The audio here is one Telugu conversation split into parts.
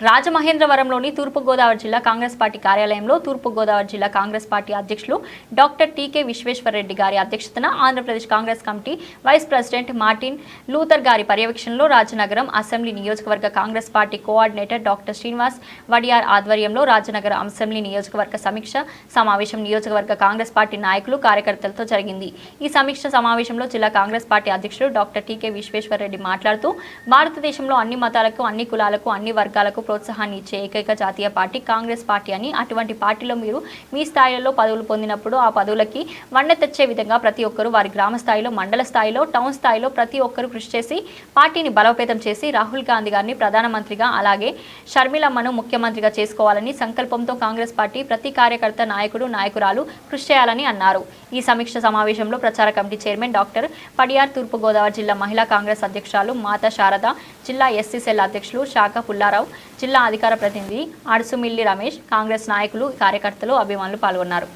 రాజమహేంద్రవరంలోని తూర్పుగోదావరి జిల్లా కాంగ్రెస్ పార్టీ కార్యాలయంలో తూర్పుగోదావరి జిల్లా కాంగ్రెస్ పార్టీ అధ్యక్షులు డాక్టర్ టీకే విశ్వేశ్వరరెడ్డి గారి అధ్యక్షతన Andhra Pradesh Congress committee vice president Martin Luther గారి పర్యవేక్షణలో రాజనగరం అసెంబ్లీ నియోజకవర్గ Congress party coordinator doctor Srinivas Vadiyar ఆధ్వర్యంలో రాజనగరం అసెంబ్లీ నియోజకవర్గ సమీక్ష సమావేశం నియోజకవర్గ కాంగ్రెస్ పార్టీ నాయకులు కార్యకర్తలతో జరిగింది. ఈ సమీక్ష సమావేశంలో జిల్లా కాంగ్రెస్ పార్టీ అధ్యక్షుడు డాక్టర్ టీకే విశ్వేశ్వరరెడ్డి మాట్లాడుతూ భారతదేశంలో అన్ని మతాలకు అన్ని కులాలకు అన్ని వర్గాలకు ప్రోత్సాహాన్ని ఇచ్చే ఏకైక జాతీయ పార్టీ కాంగ్రెస్ పార్టీ అని అటువంటి పార్టీలో మీరు మీ స్థాయిలలో పదవులు పొందినప్పుడు ఆ పదవులకి వన్నె తెచ్చే విధంగా ప్రతి ఒక్కరూ వారి గ్రామ స్థాయిలో మండల స్థాయిలో టౌన్ స్థాయిలో ప్రతి ఒక్కరూ కృషి చేసి పార్టీని బలోపేతం చేసి రాహుల్ గాంధీ గారిని ప్రధానమంత్రిగా అలాగే షర్మిలమ్మను ముఖ్యమంత్రిగా చేసుకోవాలని సంకల్పంతో కాంగ్రెస్ పార్టీ ప్రతి కార్యకర్త నాయకుడు నాయకురాలు కృషి చేయాలని అన్నారు. ఈ సమీక్ష సమావేశంలో ప్రచార committee chairman doctor Padiyar Turpugodavari జిల్లా మహిళా కాంగ్రెస్ అధ్యక్షురాలు మాతా శారద జిల్లా ఎస్సీ సెల్ అధ్యక్షులు శాఖ పుల్లారావు జిల్లా అధికార ప్రతినిధి ఆడుసుమిల్లి రమేష్ కాంగ్రెస్ నాయకులు కార్యకర్తలు అభిమానులు పాల్గొన్నారు.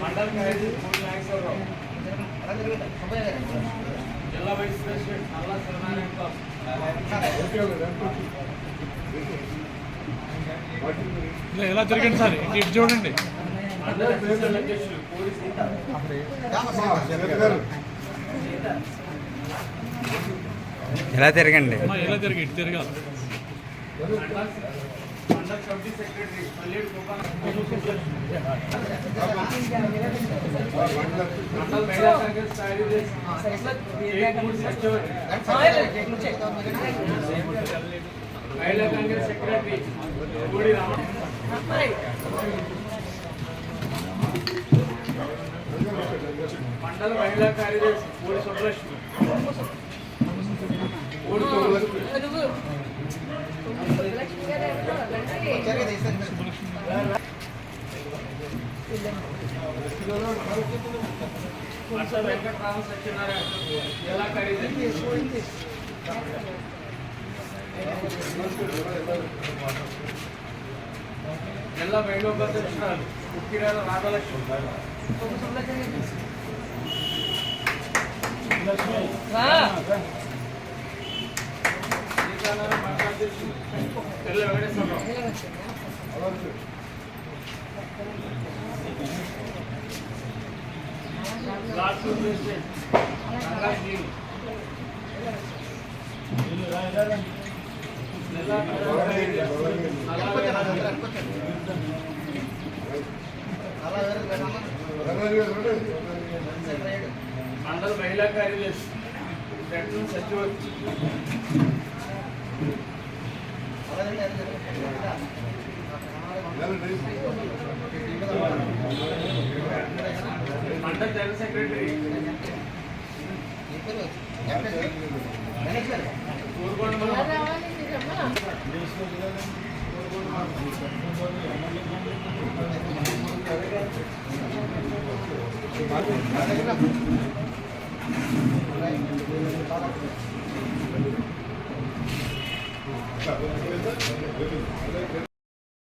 మండల్ ప్రెసిడెంట్ నల్లా సత్యనారాయణ బాబు ఇలా ఎలా జరిగింది సార్? ఇటు చూడండి. ఎలా తిరగండి? ఎలా తిరిగి ఇటు తిరగాలి. మహిళా కాంగ్రెస్ కార్యదర్శి ఏకమూడి సత్యవతి మహిళా కాంగ్రెస్ సెక్రటరీ కోడి రామ మండల మహిళా కార్యదర్శి కోడి సుబ్బలక్ష్మి కోడి సుబ్బలక్ష్మి మండల వెంకటరామ సత్యనారాయణ జిల్లా కార్యదర్శి జిల్లా మహిళా అధ్యక్షురాలు కుక్కిరాల రాధలక్ష్మి శ్రీకాంత్ మండల అధ్యక్షులు తెల్ల Venkateswara Rao class two president Ranga Reddy జీవి. జిల్లా మండల మహిళా కార్యదర్శి సచివ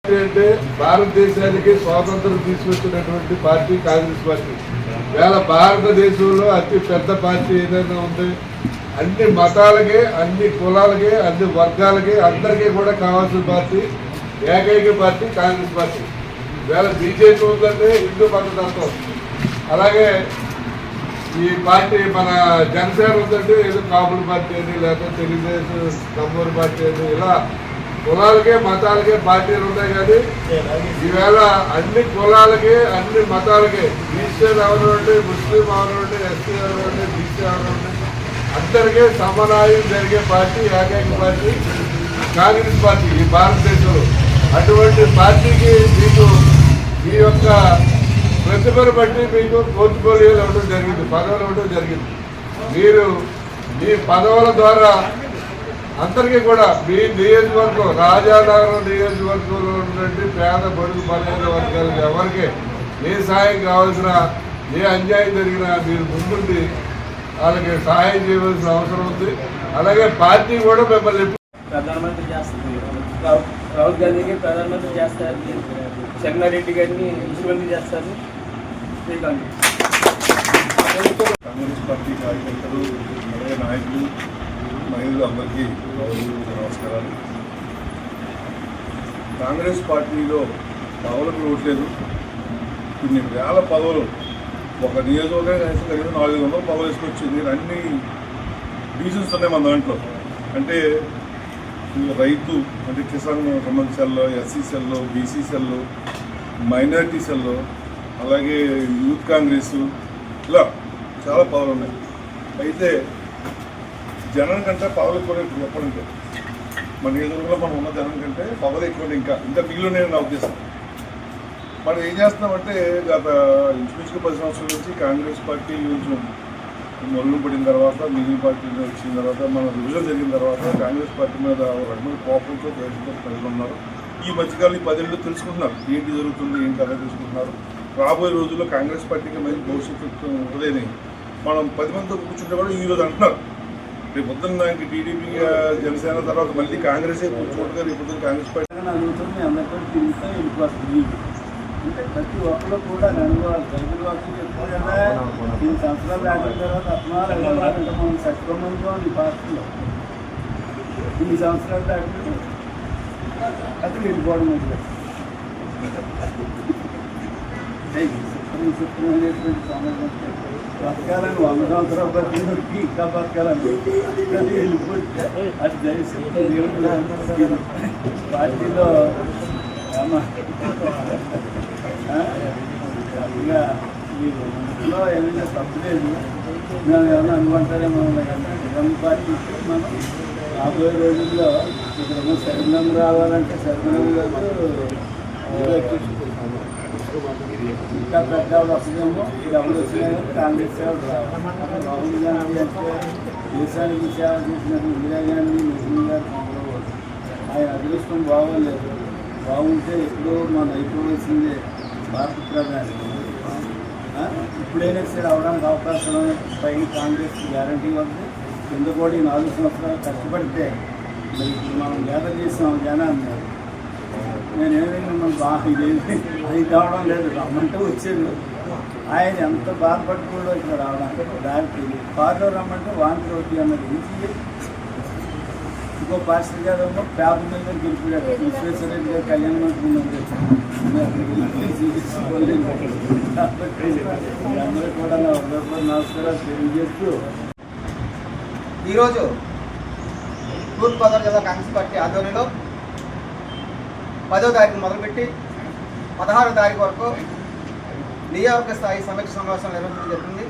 అంటే భారతదేశానికి స్వాతంత్రం తీసుకొచ్చినటువంటి పార్టీ కాంగ్రెస్ పార్టీ. వేళ భారతదేశంలో అతి పెద్ద పార్టీ ఏదైనా ఉంది అన్ని మతాలకి అన్ని కులాలకి అన్ని వర్గాలకి అందరికీ కూడా కావాల్సిన పార్టీ ఏకైక పార్టీ కాంగ్రెస్ పార్టీ. వేళ బీజేపీ ఉందంటే హిందూ మతతత్వం. అలాగే ఈ పార్టీ మన జనసేన ఉందంటే ఏదో కాపుల పార్టీ అని లేకపోతే తెలుగుదేశం కమ్మూరు పార్టీ అని ఇలా కులాలకే మతాలకే పార్టీలు ఉన్నాయి కానీ ఈవేళ అన్ని కులాలకి అన్ని మతాలకి క్రిస్టియన్ అవనండి ముస్లిం అవనండి ఎస్సీ అవనండి బీసీ అవనండి అందరికీ సమన్వయం జరిగే పార్టీ ఏకైక పార్టీ కాంగ్రెస్ పార్టీ ఈ భారతదేశంలో. అటువంటి పార్టీకి మీకు మీ యొక్క ప్రతిభను బట్టి మీకు పోర్టుఫోలియోలు ఇవ్వడం జరిగింది పదవులు ఇవ్వడం జరిగింది. మీరు మీ పదవుల ద్వారా అందరికీ కూడా మీ నియోజకవర్గం రాజానగరం నియోజకవర్గంలో ఉన్నటువంటి పేద బడుగు బలహీన వర్గాలకు ఎవరికి ఏ సాయం కావాల్సిన ఏ అన్యాయం జరిగినా మీరు ముందుండి వాళ్ళకి సహాయం చేయవలసిన అవసరం ఉంది. అలాగే పార్టీ కూడా మిమ్మల్ని ప్రధానమంత్రి చేస్తుంది. రాహుల్ గాంధీని ప్రధానమంత్రి చేస్తారు. చెన్నారెడ్డి గారిని ముఖ్యమంత్రి చేస్తారు. శ్రీకాంత్. కాంగ్రెస్ పార్టీ కార్యకర్తలు అలాగే నాయకులు మహిళలు అందరికీ నమస్కారాలు. కాంగ్రెస్ పార్టీలో పదవులకు రోడ్లేదు కొన్ని వేల పదవులు ఒక నియోజకవర్గం కనీసం కనీసం నాలుగు వందల పదవులు వేసుకొచ్చింది అన్ని డివిజన్స్ ఉన్నాయి మన దాంట్లో. అంటే రైతు అంటే కిసాన్ సంబంధించి సెల్లో ఎస్సీ సెల్లో బీసీ సెల్లో మైనారిటీ సెల్లో అలాగే యూత్ కాంగ్రెస్ ఇలా చాలా పదవులు ఉన్నాయి. అయితే జనం కంటే పవర్ ఎక్కువ చెప్పాలంటే మన నియోజకవర్గంలో మనం ఉన్న జనం కంటే పవర్ ఎక్కువ ఇంకా. ఇంకా మిగిలిన నేను నా ఉద్దేశం. మనం ఏం చేస్తున్నామంటే గత ఇంచుమించుకు పది సంవత్సరాల నుంచి కాంగ్రెస్ పార్టీ కొంచెం మొదలు పడిన తర్వాత మిగిలిన పార్టీ వచ్చిన తర్వాత మన విభజన జరిగిన తర్వాత కాంగ్రెస్ పార్టీ మీద రెండు రకమైన కోపంతో దేశంతో ప్రజలు ఉన్నారు. ఈ మధ్యకాలం ఈ పదేళ్ళు తెలుసుకుంటున్నారు. ఏంటి జరుగుతుంది ఏంటి కథ తెలుసుకుంటున్నారు. రాబోయే రోజుల్లో కాంగ్రెస్ పార్టీకి మంచి భవిష్యత్తు ఉంటుందని మనం పది మందితో కూర్చుంటే కూడా ఈ రోజు అంటున్నారు. రేపు పొద్దున్న దానికి టీడీపీ జనసేన తర్వాత మళ్ళీ కాంగ్రెస్ కూర్చోట్టుగా రేపు పొద్దున్న కాంగ్రెస్ పార్టీ తెలంగాణ అడుగుతుంది అందరితో వెళ్ళిపోతుంది అంటే ప్రతి ఒక్కరు కూడా అనుభవాలు రైతులు చెప్తారు కదా సంవత్సరాలు దాటిన తర్వాత అత్మాలు వెళ్ళాలంటే మనం ఈ పార్టీలో. ఇన్ని సంవత్సరాలు దాటిన అది వెళ్ళిపోవడం మొదలు చెప్తున్నటువంటి సమాజం బతకాలని వంద సంవత్సరాలు బతికి ఇంకా బతకాలని అది వెళ్ళిపోతే అది దయచేసి దేవుడు పార్టీలో అమ్మ మీరు ఇంట్లో ఏమైనా తప్పు లేదు మేము ఏమైనా అనుకుంటారేమో కానీ పార్టీ మనం రాబోయే రోజుల్లో ఇక్కడ శరణం రావాలంటే శరణం గారు ఇంకా పెద్ద వస్తుందేమో ఎవరు వచ్చినా కాంగ్రెస్ రాహుల్ గాంధీ అంటే దేశానికి సేవ ఇందిరా గాంధీ నెహ్రూ గారు ఆయన అదృష్టం బాగోలేదు. బాగుంటే ఎప్పుడో మన అయిపోవలసిందే భారత ప్రధాని. ఇప్పుడైనా సరే అవడానికి అవకాశం పైన కాంగ్రెస్ గ్యారంటీ వస్తుంది కింద కూడా ఈ నాలుగు సంవత్సరాలు కష్టపడితే మరి ఇప్పుడు మనం గ్యాదర్ చేసాం జనాన్ని. నేనేమి మిమ్మల్ని ఇదేమి అది కావడం లేదు. రమ్మంటే వచ్చాడు ఆయన ఎంత బాధపడుతుండో ఇక్కడ రావడానికి దారి తెలియదు. కారులో రమ్మంటే వాంతి రోడ్డు అన్నది ఈజీ ఇంకో పాస్టర్ గారు ఏమో పేపర్ మీద గెలిపాడు విశ్వేశ్వరరెడ్డి గారు కళ్యాణ మండపం అందరూ కూడా నా హృదయపూర్వక నమస్కారాలు తెలియజేస్తూ ఈరోజు తూర్పుగోదావరి జిల్లా కాంగ్రెస్ పార్టీ ఆధ్వర్యంలో పదో తారీఖు మొదలుపెట్టి పదహారో తారీఖు వరకు నియోజక స్థాయి సమీక్ష సమావేశం నిర్వహించడం జరిగింది.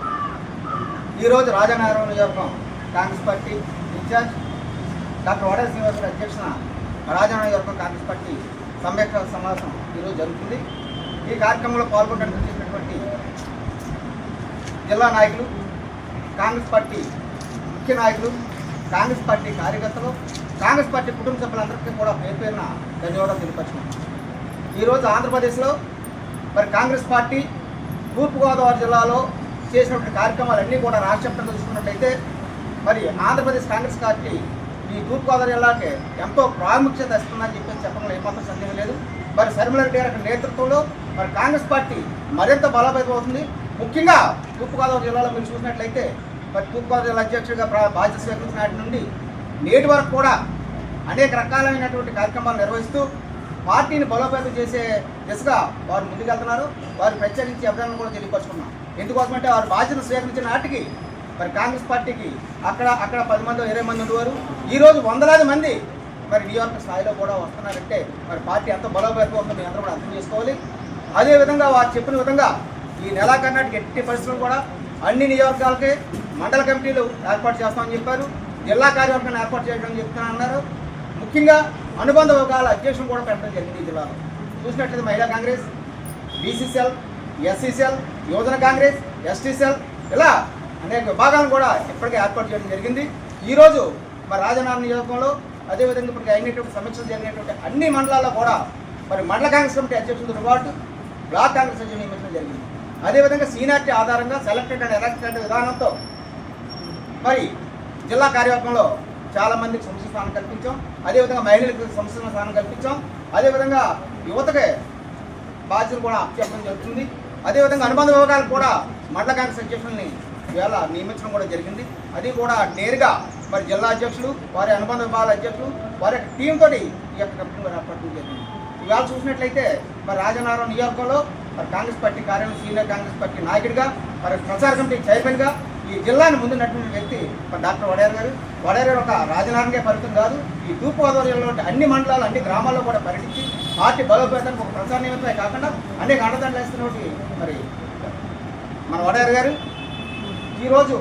ఈరోజు రాజనగరం నియోజకం కాంగ్రెస్ పార్టీ ఇన్ఛార్జ్ డాక్టర్ వాడే శ్రీనివాసరావు అధ్యక్షన రాజనగరం నియోజకం కాంగ్రెస్ పార్టీ సమీక్ష సమావేశం ఈరోజు జరుగుతుంది. ఈ కార్యక్రమంలో పాల్గొనడానికి చేసినటువంటి జిల్లా నాయకులు కాంగ్రెస్ పార్టీ ముఖ్య నాయకులు కాంగ్రెస్ పార్టీ కార్యకర్తలు కాంగ్రెస్ పార్టీ కుటుంబ సభ్యులందరికీ కూడా పేరు పేరున ధన్యవాదాలు తెలియపరిచినాం ఈరోజు ఆంధ్రప్రదేశ్లో మరి కాంగ్రెస్ పార్టీ తూర్పుగోదావరి జిల్లాలో చేసినటువంటి కార్యక్రమాలన్నీ కూడా రాష్ట్ర వ్యాప్తంగా చూసుకున్నట్లయితే మరి ఆంధ్రప్రదేశ్ కాంగ్రెస్ పార్టీ ఈ తూర్పుగోదావరి జిల్లాకి ఎంతో ప్రాముఖ్యత ఇస్తుందని చెప్పి చెప్పడంలో ఏమాత్రం సందేహం లేదు. మరి శర్మిలారెడ్డి గారి నేతృత్వంలో మరి కాంగ్రెస్ పార్టీ మరింత బలోపేతం అవుతుంది. ముఖ్యంగా తూర్పుగోదావరి జిల్లాలో మీరు చూసినట్లయితే మరి తూర్పుగోదావరి జిల్లా అధ్యక్షుడిగా బాధ్యత స్వీకరించిన నాటి నుండి నేటి వరకు కూడా అనేక రకాలైనటువంటి కార్యక్రమాలు నిర్వహిస్తూ పార్టీని బలోపేతం చేసే దిశగా వారు ముందుకెళ్తున్నారు. వారు ప్రత్యేకించి అభినందనలు కూడా తెలియపరుచుకున్నాం. ఎందుకోసమంటే వారు బాధ్యత స్వీకరించిన నాటికి మరి కాంగ్రెస్ పార్టీకి అక్కడ అక్కడ పది మంది ఇరవై మంది ఉండేవారు. ఈరోజు వందలాది మంది మరి న్యూయార్క్ స్థాయిలో కూడా వస్తున్నారంటే మరి పార్టీ ఎంత బలోపేతం అవుతుందో మీ అందరూ కూడా అర్థం చేసుకోవాలి. అదేవిధంగా వారు చెప్పిన విధంగా ఈ నెలాఖరు ఎట్టి పరిస్థితులు కూడా అన్ని నియోజకవర్గాలకి మండల కమిటీలు ఏర్పాటు చేస్తామని చెప్పారు. జిల్లా కార్యవర్గాన్ని ఏర్పాటు చేయడం చెప్తానన్నారు ముఖ్యంగా అనుబంధ వర్గాల అధ్యక్షులు కూడా పెట్టడం జరిగింది జిల్లాలో. చూసినట్లయితే మహిళా కాంగ్రెస్ బీసీసీఎల్ ఎస్సీసీఎల్ యువజన కాంగ్రెస్ ఎస్టీసీఎల్ ఇలా అనేక విభాగాలను కూడా ఇప్పటికే ఏర్పాటు చేయడం జరిగింది. ఈరోజు మరి రాజనారాయణ నియోజకంలో అదేవిధంగా ఇప్పటికి అయినటువంటి సమీక్షలు జరిగినటువంటి అన్ని మండలాల్లో కూడా మరి మండల కాంగ్రెస్ కమిటీ అధ్యక్షులతో పాటు బ్లాక్ కాంగ్రెస్ అధ్యక్షులు నియమించడం జరిగింది. అదేవిధంగా సీనియారిటీ ఆధారంగా సెలెక్టెడ్ అండ్ ఎలక్టెడ్ విధానంతో మరి జిల్లా కార్యవర్గంలో చాలా మందికి సంస్థ స్థానం కల్పించాం. అదేవిధంగా మహిళలకు సంస్థ స్థానం కల్పించాం. అదేవిధంగా యువతకే బాధ్యతలు కూడా అప్పచెప్పడం జరుగుతుంది. అదేవిధంగా అనుబంధ విభాగాలు కూడా మండల కాంగ్రెస్ అధ్యక్షుల్ని ఇవాళ నియమించడం కూడా జరిగింది. అది కూడా నేరుగా మరి జిల్లా అధ్యక్షులు వారి అనుబంధ విభాగాల అధ్యక్షులు వారి యొక్క టీం తోటి ఈ యొక్క కమిటీని ఏర్పడడం జరిగింది. ఇవాళ చూసినట్లయితే మరి రాజనగరం నియోజకవర్గంలో మరి కాంగ్రెస్ పార్టీ కార్యాలయం సీనియర్ కాంగ్రెస్ పార్టీ నాయకుడిగా మరి ప్రచార కమిటీ చైర్మన్గా ఈ జిల్లాని ముందున్నటువంటి వ్యక్తి డాక్టర్ వడేర్ గారు. వడేర్ గారు ఒక రాజధానికే పరిమితం కాదు. ఈ తూర్పుగోదావరి జిల్లాలో అన్ని మండలాలు అన్ని గ్రామాల్లో కూడా పర్యటించి పార్టీ బలోపేతానికి ఒక ప్రచార నిమిత్తమే కాకుండా అనేక అండదండలు వేస్తున్నటువంటి మరి మన వడేర్ గారు. ఈరోజు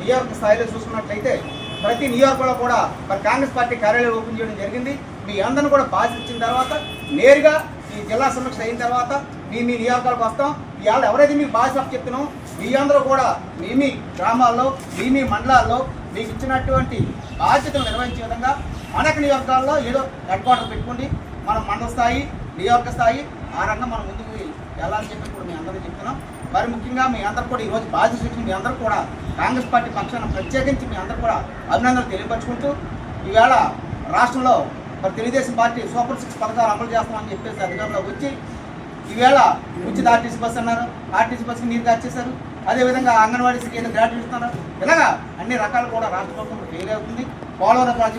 నియోజక స్థాయిలో చూసుకున్నట్లయితే ప్రతి నియోజకవర్గంలో కూడా మరి కాంగ్రెస్ పార్టీ కార్యాలయం ఓపెన్ చేయడం జరిగింది. మీ అందరిని కూడా బాధ్యత ఇచ్చిన తర్వాత నేరుగా ఈ జిల్లా సమీక్ష అయిన తర్వాత మీ మీ నియోజకాలకు వస్తాం. ఇవాళ ఎవరైతే మీకు బాధ్యత చెప్తున్నాం మీ అందరూ కూడా మీ మీ గ్రామాల్లో మీ మీ మండలాల్లో మీకు ఇచ్చినటువంటి బాధ్యతలు నిర్వహించే విధంగా మనకు నియోజకాల్లో ఏదో హెడ్ క్వార్టర్ పెట్టుకోండి. మనం మండల స్థాయి నియోజక స్థాయి ఆ రంగం మనం ముందుకు వెళ్ళాలని చెప్పి కూడా మీ అందరూ చెప్తున్నాం. మరి ముఖ్యంగా మీ అందరూ కూడా ఈరోజు బాధ్యత చూసిన మీ అందరూ కూడా కాంగ్రెస్ పార్టీ పక్షాన ప్రత్యేకించి మీ అందరూ కూడా అభినందనలు తెలియపరుచుకుంటూ ఈవేళ రాష్ట్రంలో మరి తెలుగుదేశం పార్టీ సూపర్ సిక్స్ పథకాలు అమలు చేస్తామని చెప్పేసి అధికారంలోకి వచ్చి ఈవేళ ఉచిత ఆర్టీసీ బస్ అన్నారు. ఆర్టీసీ బస్కి నీరు కాచేశారు. అదేవిధంగా అంగన్వాడీస్కి ఏదో గ్రాట్యుటీ ఇస్తున్నారు. ఇలాగా అన్ని రకాలు కూడా రాష్ట్ర ప్రభుత్వం ఫెయిల్ అవుతుంది. పోలవరం ప్రాజెక్టు